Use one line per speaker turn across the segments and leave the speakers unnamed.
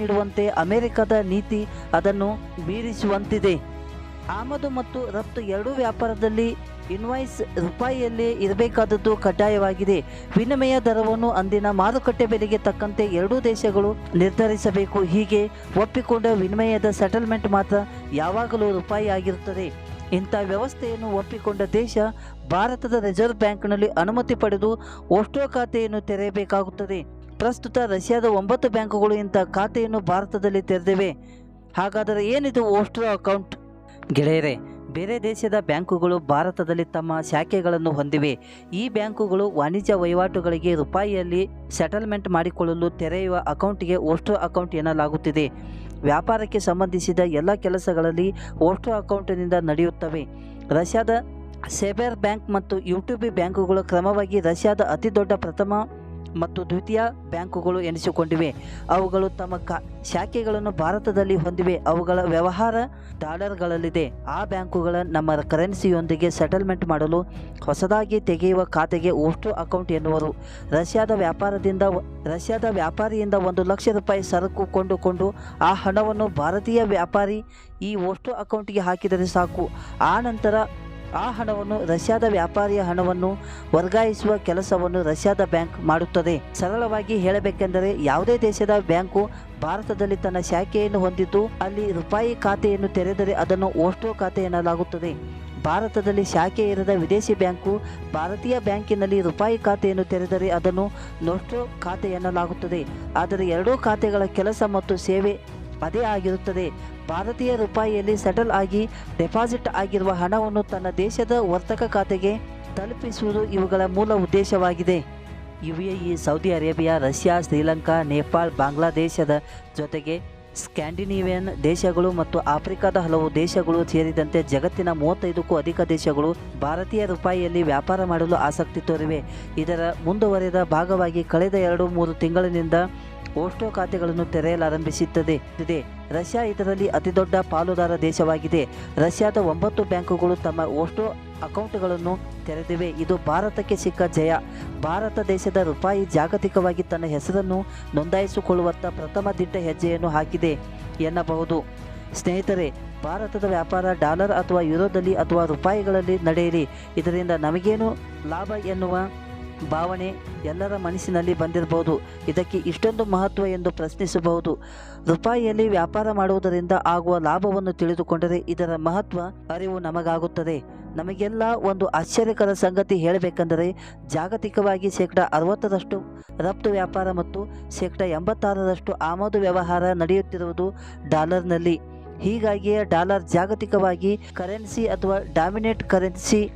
ನೀಡುವಂತೆ ಅಮೆರಿಕದ ನೀತಿ ಅದನ್ನು ಮೀರಿಸುವಂತಿದೆ. ಆಮದು ಮತ್ತು ರಫ್ತು ಎರಡೂ ವ್ಯಾಪಾರದಲ್ಲಿ ಇನ್ವಾಯ್ಸ್ ರೂಪಾಯಿಯಲ್ಲಿ ಇರಬೇಕಾದದ್ದು ಕಡ್ಡಾಯವಾಗಿದೆ. ವಿನಿಮಯ ದರವನ್ನು ಅಂದಿನ ಮಾರುಕಟ್ಟೆ ಬೆಲೆಗೆ ತಕ್ಕಂತೆ ಎರಡೂ ದೇಶಗಳು ನಿರ್ಧರಿಸಬೇಕು. ಹೀಗೆ ಒಪ್ಪಿಕೊಂಡ ವಿನಿಮಯದ ಸೆಟಲ್ಮೆಂಟ್ ಮಾತ್ರ ಯಾವಾಗಲೂ ರೂಪಾಯಿ ಆಗಿರುತ್ತದೆ. ಇಂಥ ವ್ಯವಸ್ಥೆಯನ್ನು ಒಪ್ಪಿಕೊಂಡ ದೇಶ ಭಾರತದ ರಿಸರ್ವ್ ಬ್ಯಾಂಕ್ನಲ್ಲಿ ಅನುಮತಿ ಪಡೆದು ಒಷ್ಟೋ ಖಾತೆಯನ್ನು ತೆರೆಯಬೇಕಾಗುತ್ತದೆ. ಪ್ರಸ್ತುತ ರಷ್ಯಾದ ಒಂಬತ್ತು ಬ್ಯಾಂಕುಗಳು ಇಂಥ ಖಾತೆಯನ್ನು ಭಾರತದಲ್ಲಿ ತೆರೆದಿವೆ. ಹಾಗಾದರೆ ಏನಿದು ಓಸ್ಟ್ರೋ ಅಕೌಂಟ್? ಗೆಳೆಯರೆ, ಬೇರೆ ದೇಶದ ಬ್ಯಾಂಕುಗಳು ಭಾರತದಲ್ಲಿ ತಮ್ಮ ಶಾಖೆಗಳನ್ನು ಹೊಂದಿವೆ. ಈ ಬ್ಯಾಂಕುಗಳು ವಾಣಿಜ್ಯ ವಹಿವಾಟುಗಳಿಗೆ ರೂಪಾಯಿಯಲ್ಲಿ ಸೆಟಲ್ಮೆಂಟ್ ಮಾಡಿಕೊಳ್ಳಲು ತೆರೆಯುವ ಅಕೌಂಟ್ಗೆ ಓಸ್ಟ್ರೋ ಅಕೌಂಟ್ ಎನ್ನಲಾಗುತ್ತಿದೆ. ವ್ಯಾಪಾರಕ್ಕೆ ಸಂಬಂಧಿಸಿದ ಎಲ್ಲ ಕೆಲಸಗಳಲ್ಲಿ ಓಸ್ಟ್ರೋ ಅಕೌಂಟಿನಿಂದ ನಡೆಯುತ್ತವೆ. ರಷ್ಯಾದ ಸೆಬೆರ್ ಬ್ಯಾಂಕ್ ಮತ್ತು ಯುಟಿಬಿ ಬ್ಯಾಂಕುಗಳು ಕ್ರಮವಾಗಿ ರಷ್ಯಾದ ಅತಿದೊಡ್ಡ ಪ್ರಥಮ ಮತ್ತು ದ್ವಿತೀಯ ಬ್ಯಾಂಕುಗಳು ಎನಿಸಿಕೊಂಡಿವೆ. ಅವುಗಳು ತಮ್ಮ ಕಾ, ಶಾಖೆಗಳನ್ನು ಭಾರತದಲ್ಲಿ ಹೊಂದಿವೆ. ಅವುಗಳ ವ್ಯವಹಾರ ಡಾಲರ್ಗಳಲ್ಲಿದೆ. ಆ ಬ್ಯಾಂಕುಗಳ ನಮ್ಮ ಕರೆನ್ಸಿಯೊಂದಿಗೆ ಸೆಟಲ್ಮೆಂಟ್ ಮಾಡಲು ಹೊಸದಾಗಿ ತೆಗೆಯುವ ಖಾತೆಗೆ ಓಸ್ಟೋ ಅಕೌಂಟ್ ಎನ್ನುವರು. ರಷ್ಯಾದ ವ್ಯಾಪಾರದಿಂದ ರಷ್ಯಾದ ವ್ಯಾಪಾರಿಯಿಂದ ಒಂದು ಲಕ್ಷ ರೂಪಾಯಿ ಸರಕು ಕೊಂಡುಕೊಂಡು ಆ ಹಣವನ್ನು ಭಾರತೀಯ ವ್ಯಾಪಾರಿ ಈ ಓಸ್ಟೋ ಅಕೌಂಟ್ಗೆ ಹಾಕಿದರೆ ಸಾಕು. ಆ ನಂತರ ಆ ಹಣವನ್ನು ರಷ್ಯಾದ ವ್ಯಾಪಾರಿಯ ಹಣವನ್ನು ವರ್ಗಾಯಿಸುವ ಕೆಲಸವನ್ನು ರಷ್ಯಾದ ಬ್ಯಾಂಕ್ ಮಾಡುತ್ತದೆ. ಸರಳವಾಗಿ ಹೇಳಬೇಕೆಂದರೆ ಯಾವುದೇ ದೇಶದ ಬ್ಯಾಂಕು ಭಾರತದಲ್ಲಿ ತನ್ನ ಶಾಖೆಯನ್ನು ಹೊಂದಿದ್ದು ಅಲ್ಲಿ ರೂಪಾಯಿ ಖಾತೆಯನ್ನು ತೆರೆದರೆ ಅದನ್ನು ಓಸ್ಟೋ ಖಾತೆ ಎನ್ನಲಾಗುತ್ತದೆ. ಭಾರತದಲ್ಲಿ ಶಾಖೆ ಇರದ ವಿದೇಶಿ ಬ್ಯಾಂಕು ಭಾರತೀಯ ಬ್ಯಾಂಕಿನಲ್ಲಿ ರೂಪಾಯಿ ಖಾತೆಯನ್ನು ತೆರೆದರೆ ಅದನ್ನು ನೋಸ್ಟೋ ಖಾತೆ ಎನ್ನಲಾಗುತ್ತದೆ. ಆದರೆ ಎರಡೂ ಖಾತೆಗಳ ಕೆಲಸ ಮತ್ತು ಸೇವೆ ಅದೇ ಆಗಿರುತ್ತದೆ. ಭಾರತೀಯ ರೂಪಾಯಿಯಲ್ಲಿ ಸೆಟಲ್ ಆಗಿ ಡೆಪಾಸಿಟ್ ಆಗಿರುವ ಹಣವನ್ನು ತನ್ನ ದೇಶದ ವರ್ತಕ ಖಾತೆಗೆ ತಲುಪಿಸುವುದು ಇವುಗಳ ಮೂಲ ಉದ್ದೇಶವಾಗಿದೆ. UAE, Saudi Arabia, Russia, Sri Lanka, Nepal, ಬಾಂಗ್ಲಾದೇಶದ ಜೊತೆಗೆ ಸ್ಕ್ಯಾಂಡಿನೇವಿಯನ್ ದೇಶಗಳು ಮತ್ತು ಆಫ್ರಿಕಾದ ಹಲವು ದೇಶಗಳು ಸೇರಿದಂತೆ ಜಗತ್ತಿನ ಮೂವತ್ತೈದಕ್ಕೂ ಅಧಿಕ ದೇಶಗಳು ಭಾರತೀಯ ರೂಪಾಯಿಯಲ್ಲಿ ವ್ಯಾಪಾರ ಮಾಡಲು ಆಸಕ್ತಿ ತೋರಿವೆ. ಇದರ ಮುಂದುವರೆದ ಭಾಗವಾಗಿ ಕಳೆದ ಎರಡು ಮೂರು ತಿಂಗಳಿನಿಂದ ಓಸ್ಟೋ ಖಾತೆಗಳನ್ನು ತೆರೆಯಲಾರಂಭಿಸುತ್ತದೆ ಇದೆ ರಷ್ಯಾ ಇದರಲ್ಲಿ ಅತಿದೊಡ್ಡ ಪಾಲುದಾರ ದೇಶವಾಗಿದೆ. ರಷ್ಯಾದ ಒಂಬತ್ತು ಬ್ಯಾಂಕುಗಳು ತಮ್ಮ ಓಸ್ಟೋ ಅಕೌಂಟ್ಗಳನ್ನು ತೆರೆದಿವೆ. ಇದು ಭಾರತಕ್ಕೆ ಸಿಕ್ಕ ಜಯ. ಭಾರತ ದೇಶದ ರೂಪಾಯಿ ಜಾಗತಿಕವಾಗಿ ತನ್ನ ಹೆಸರನ್ನು ನೋಂದಾಯಿಸಿಕೊಳ್ಳುವತ್ತ ಪ್ರಥಮ ದಿಟ್ಟ ಹೆಜ್ಜೆಯನ್ನು ಹಾಕಿದೆ ಎನ್ನಬಹುದು. ಸ್ನೇಹಿತರೆ, ಭಾರತದ ವ್ಯಾಪಾರ ಡಾಲರ್ ಅಥವಾ ಯುರೋದಲ್ಲಿ ಅಥವಾ ರೂಪಾಯಿಗಳಲ್ಲಿ ನಡೆಯಲಿ ಇದರಿಂದ ನಮಗೇನು ಲಾಭ ಎನ್ನುವ ಭಾವನೆ ಎಲ್ಲರ ಮನಸ್ಸಿನಲ್ಲಿ ಬಂದಿರಬಹುದು. ಇದಕ್ಕೆ ಇಷ್ಟೊಂದು ಮಹತ್ವ ಎಂದು ಪ್ರಶ್ನಿಸಬಹುದು. ರೂಪಾಯಿಯಲ್ಲಿ ವ್ಯಾಪಾರ ಮಾಡುವುದರಿಂದ ಆಗುವ ಲಾಭವನ್ನು ತಿಳಿದುಕೊಂಡರೆ ಇದರ ಮಹತ್ವ, ಅರಿವು ನಮಗಾಗುತ್ತದೆ. ನಮಗೆಲ್ಲ ಒಂದು ಆಶ್ಚರ್ಯಕರ ಸಂಗತಿ ಹೇಳಬೇಕೆಂದರೆ, ಜಾಗತಿಕವಾಗಿ ಶೇಕಡ ಅರವತ್ತರಷ್ಟು ರಫ್ತು ವ್ಯಾಪಾರ ಮತ್ತು ಶೇಕಡ ಎಂಬತ್ತಾರರಷ್ಟು ಆಮದು ವ್ಯವಹಾರ ನಡೆಯುತ್ತಿರುವುದು ಡಾಲರ್ನಲ್ಲಿ. ಹೀಗಾಗಿಯೇ ಡಾಲರ್ ಜಾಗತಿಕವಾಗಿ ಕರೆನ್ಸಿ ಅಥವಾ ಡಾಮಿನೇಟ್ ಕರೆನ್ಸಿ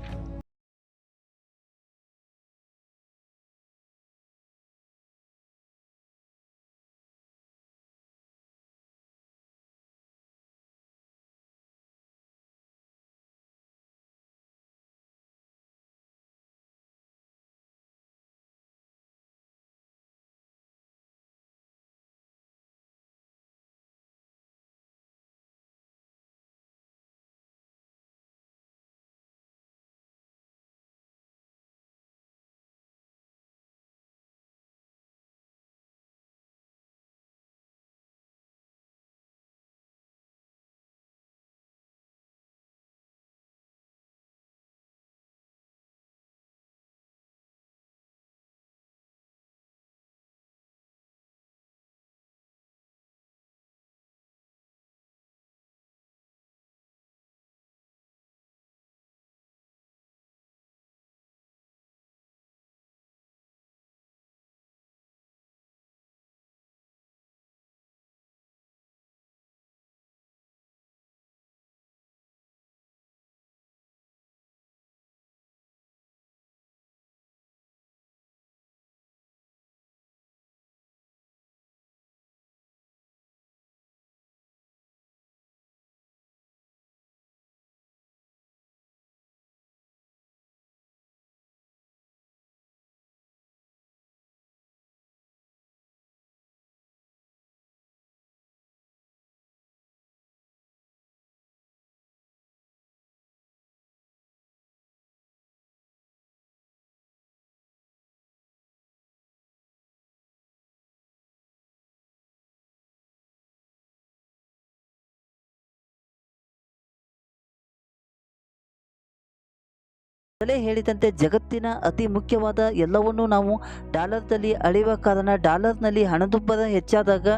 ಮೊದಲೇ ಹೇಳಿದಂತೆ ಜಗತ್ತಿನ ಅತಿ ಮುಖ್ಯವಾದ ಎಲ್ಲವನ್ನೂ ನಾವು ಡಾಲರ್ದಲ್ಲಿ ಅಳೆಯುವ ಕಾರಣ ಡಾಲರ್ನಲ್ಲಿ ಹಣದುಬ್ಬರ ಹೆಚ್ಚಾದಾಗ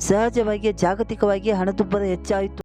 ಸಹಜವಾಗಿ ಜಾಗತಿಕವಾಗಿ ಹಣದುಬ್ಬರ ಹೆಚ್ಚಾಯಿತು.